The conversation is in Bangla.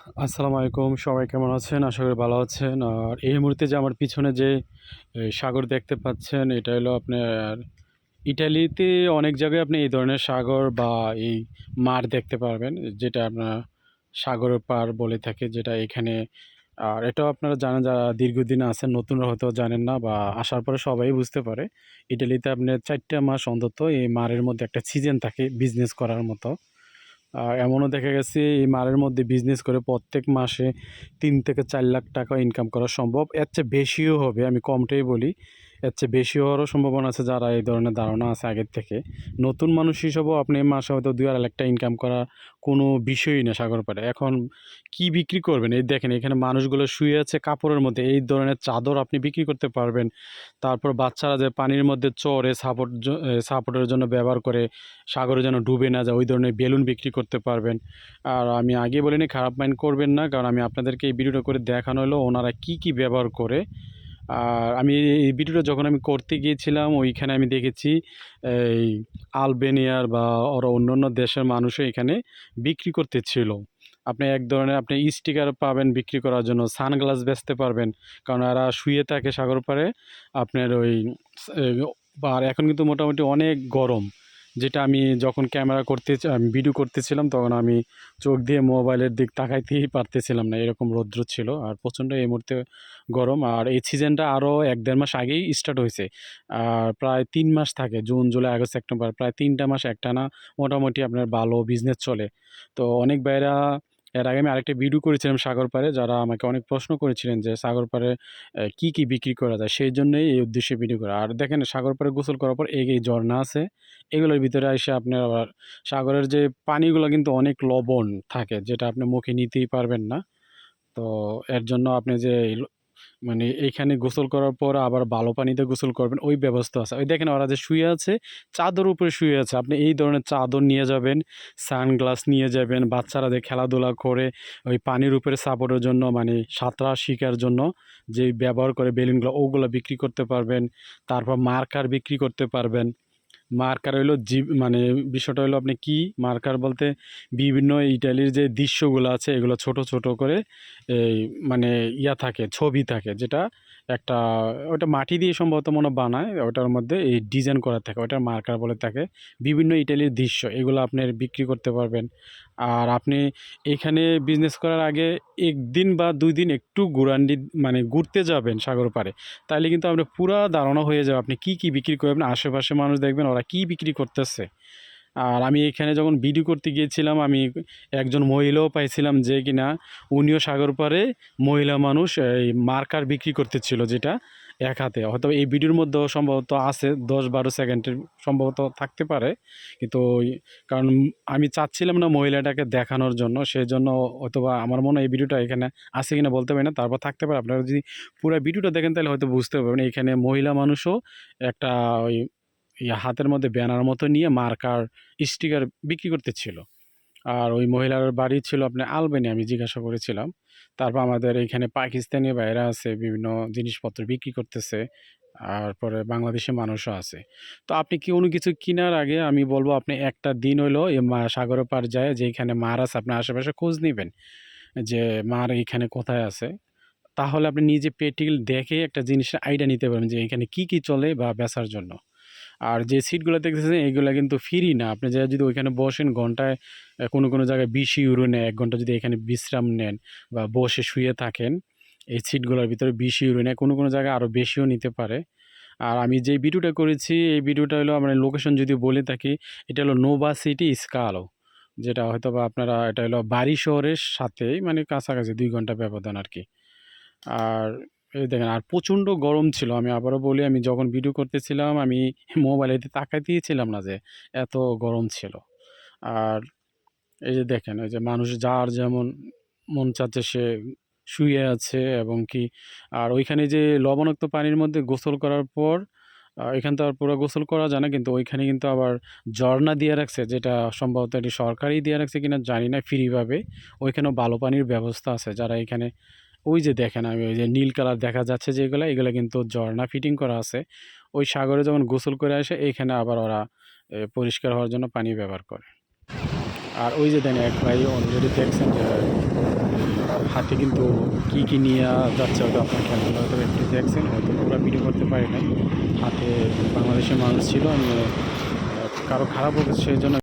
আসসালামু আলাইকুম, সবাই কেমন আছেন? আশা করি ভালো আছেন। আর এই মুহূর্তে যে আমার পিছনে যে সাগর দেখতে পাচ্ছেন, এটা হলো আপনার ইটালিতে অনেক জায়গায় আপনি এই ধরনের সাগর বা এই মাঠ দেখতে পারবেন, যেটা আপনার সাগরের পার বলে থাকে, যেটা এখানে। আর এটাও আপনারা জানেন যারা দীর্ঘদিন আছেন, নতুনরা হয়তো জানেন না বা আসার পরে সবাই বুঝতে পারে, ইটালিতে আপনার চারটা মাস অন্তত এই মারের মধ্যে একটা সিজন থাকে বিজনেস করার মতো। এমনও দেখা গেছে, এই মারের মধ্যে বিজনেস করে প্রত্যেক মাসে তিন থেকে চার লাখ টাকা ইনকাম করা সম্ভব। এর চেয়ে বেশিও হবে, আমি কমটাই বলি। এর চেয়ে বেশি হওয়ারও সম্ভাবনা আছে যারা এই ধরনের ধারণা আছে আগের থেকে। নতুন মানুষ হিসেবেও আপনি মাসে হয়তো দুই আড়াই টাকা ইনকাম করা কোনো বিষয়ই না সাগর পাড়ে। এখন কি বিক্রি করবেন? এই দেখেন, এখানে মানুষগুলো শুয়ে আছে কাপড়ের মধ্যে। এই ধরনের চাদর আপনি বিক্রি করতে পারবেন। তারপর বাচ্চারা যে পানির মধ্যে চড়ে সাপোর্ট সাপোর্টের জন্য ব্যবহার করে সাগরে যেন ডুবে না যায়, ওই ধরনের বেলুন বিক্রি করতে পারবেন। আর আমি আগে বলিনি, খারাপ মাইন্ড করবেন না। কারণ আমি আপনাদেরকে এই ভিডিওটা করে দেখানো হলো, ওনারা কি কি ব্যবহার করে আর আমি এই ভিডিওটা যখন আমি করতে গিয়েছিলাম, ওইখানে আমি দেখেছি এই আলবেনিয়ার বা ওর অন্য অন্য দেশের মানুষও এখানে বিক্রি করতে ছিল আপনি এক ধরনের, আপনি স্টিকার পাবেন বিক্রি করার জন্য, সানগ্লাস বেচতে পারবেন। কারণ এরা শুয়ে থাকে সাগর পাড়ে, আপনার ওই আর এখন কিন্তু মোটামুটি অনেক গরম। যেটা আমি যখন ক্যামেরা করতে ভিডিও করতেছিলাম, তখন আমি চোখ দিয়ে মোবাইলের দিক তাকাইতেই পারতেছিলাম না, এরকম রৌদ্র ছিল। আর প্রচণ্ড এই মুহূর্তে গরম। আর এই সিজনটা আরও এক দেড় মাস আগেই স্টার্ট হয়েছে। আর প্রায় তিন মাস থাকে, জুন, জুলাই, আগস্ট, সেপ্টেম্বর, প্রায় তিনটা মাস একটানা মোটামুটি আপনার ভালো বিজনেস চলে। তো অনেক বাইরা এর আগে আমি আরেকটা ভিডিও করেছিলাম সাগর পাড়ে, যারা আমাকে অনেক প্রশ্ন করেছিলেন যে সাগর পাড়ে কী, কি বিক্রি করা যায়? সেই জন্যই এই উদ্দেশ্যে ভিডিও করা। আর দেখেন, সাগর পাড়ে গোসল করার পর এই এই ঝর্ণা আছে, এগুলোর ভিতরে এসে আপনার আবার সাগরের যে পানিগুলো কিন্তু অনেক লবণ থাকে, যেটা আপনি মুখে নিতেই পারবেন না। তো এর জন্য আপনি যে মানে এইখানে গোসল করার পর আবার ভালো পানিতে গোসল করবেন, ওই ব্যবস্থা আছে। ওই দেখেন ওরা যে শুয়ে আছে, চাদর উপরে শুয়ে আছে। আপনি এই ধরনের চাদর নিয়ে যাবেন, সানগ্লাস নিয়ে যাবেন, বাচ্চারা যে খেলাধুলা করে ওই পানির উপরে সাপোর্টের জন্য মানে সাঁতরা শিকার জন্য যে ব্যবহার করে বেলুনগুলো, ওগুলো বিক্রি করতে পারবেন। তারপর মার্কার বিক্রি করতে পারবেন। মার্কার হইল জীব মানে বিষয়টা হইল আপনি কি মার্কার বলতে বিভিন্ন ইটালির যে দৃশ্যগুলো আছে, এগুলো ছোট ছোট করে এই মানে ইয়া থাকে, ছবি থাকে, যেটা একটা ওটা মাটি দিয়ে সম্ভবত মনে বানায়, ওটার মধ্যে এই ডিজাইন করা থাকে ওটা মার্কার বলে থাকে। বিভিন্ন ইটালির দৃশ্য, এগুলো আপনি বিক্রি করতে পারবেন। আর আপনি এখানে বিজনেস করার আগে একদিন বা দুই দিন একটু ঘুরান্ডি মানে ঘুরতে যাবেন সাগর পাড়ে। তাহলে কিন্তু আপনার পুরা ধারণা হয়ে যাবে আপনি কি কি বিক্রি করবেন আশেপাশে মানুষ দেখবেন ওরা কি বিক্রি করতেছে। আর আমি এখানে যখন ভিডিও করতে গিয়েছিলাম, আমি একজন মহিলাও পাইছিলাম যে কিনা, উনিও সাগর পাড়ে মহিলা মানুষ এই মার্কার বিক্রি করতেছিল যেটা। এক হাতে। হয়তো এই ভিডিওর মধ্যেও সম্ভবত আছে, দশ বারো সেকেন্ডের সম্ভবত থাকতে পারে। কিন্তু কারণ আমি চাচ্ছিলাম না মহিলাটাকে দেখানোর জন্য সেই জন্য অথবা আমার মনে হয় এই ভিডিওটা এখানে আছে কিনা বলতে পারি না, তারপর থাকতে পারে। আপনারা যদি পুরো ভিডিওটা দেখেন, তাহলে হয়তো বুঝতে পারবেন, এখানে মহিলা মানুষও একটা ওই হাতের মধ্যে ব্যানার মতো নিয়ে মার্কার স্টিকার বিক্রি করতেছিল। আর ওই মহিলার বাড়ি ছিল আপনার আলবেনি, আমি জিজ্ঞাসা করেছিলাম। তারপর আমাদের এখানে পাকিস্তানি বাইরা আছে, বিভিন্ন জিনিসপত্র বিক্রি করতেছে, আর পরে বাংলাদেশি মানুষও আছে। তো আপনি কি কোনো কিছু কেনার আগে আমি বলব, আপনি একটা দিন হইল এই মা সাগরের পার যায় যেখানে মার আছে, আপনার আশেপাশে খোঁজ নেবেন যে মার এখানে কোথায় আছে। তাহলে আপনি নিজে প্র্যাকটিক্যাল দেখে একটা জিনিসের আইডিয়া নিতে পারবেন যে এখানে কি কি চলে বা বেচার জন্য। আর যে সিটগুলো দেখতেছেন এইগুলো কিন্তু ফ্রি না। আপনি যা যদি ওইখানে বসেন ঘন্টায় কোনো কোনো জায়গায় বিশ ইউরো নেয়। এক ঘণ্টা যদি এখানে বিশ্রাম নেন বা বসে শুয়ে থাকেন, এই সিটগুলোর ভিতরে বিশ ইউরো নেয়। কোনো কোনো জায়গায় আরও বেশিও নিতে পারে। আর আমি যে ভিডিওটা করেছি, এই ভিডিওটা হলো আমরা লোকেশন যদি বলে থাকি, এটা হলো নোভা সিটি স্কালো যেটা হয়তো বা আপনারা, এটা হলো বাড়ি শহরের সাথেই মানে কাছাকাছি দুই ঘণ্টা ব্যবধান আর কি। আর এই দেখেন, আর প্রচণ্ড গরম ছিল। আমি আবারও বলি, আমি যখন ভিডিও করতেছিলাম, আমি মোবাইলে তাকাই দিয়েছিলাম না যে, এত গরম ছিল। আর এই যে দেখেন ওই যে মানুষ যার যেমন মন চাচ্ছে সে শুয়ে আছে এবং কি, আর ওইখানে যে লবণাক্ত পানির মধ্যে গোসল করার পর এখান তো আর পুরো গোসল করা যায় না, কিন্তু ওইখানে কিন্তু আবার ঝর্ণা দিয়ে রাখছে, যেটা সম্ভবত এটি সরকারই দিয়ে রাখছে কিনা জানি না ফ্রিভাবে ওইখানেও ভালো পানির ব্যবস্থা আছে। যারা এখানে ওই যে দেখেন আমি ওই যে নীল কালার দেখা যাচ্ছে যেগুলো, এগুলো কিন্তু ঝর্ণা ফিটিং করা আছে। ওই সাগরে যখন গোসল করে আসে, এইখানে আবার ওরা পরিষ্কার হওয়ার জন্য পানি ব্যবহার করে। আর ওই যে দেন এক ভাই অলরেডি দেখছেন যে, হাতে কিন্তু কী কী নিয়ে যাচ্ছে, হয়তো আপনার খেয়াল করলে হয়তো একটু দেখছেন, হয়তো পুরো ভিডিও করতে পারি নাই। হাতে বাংলাদেশের মানুষ ছিল, আমি কারও খারাপ হোক সেই জন্য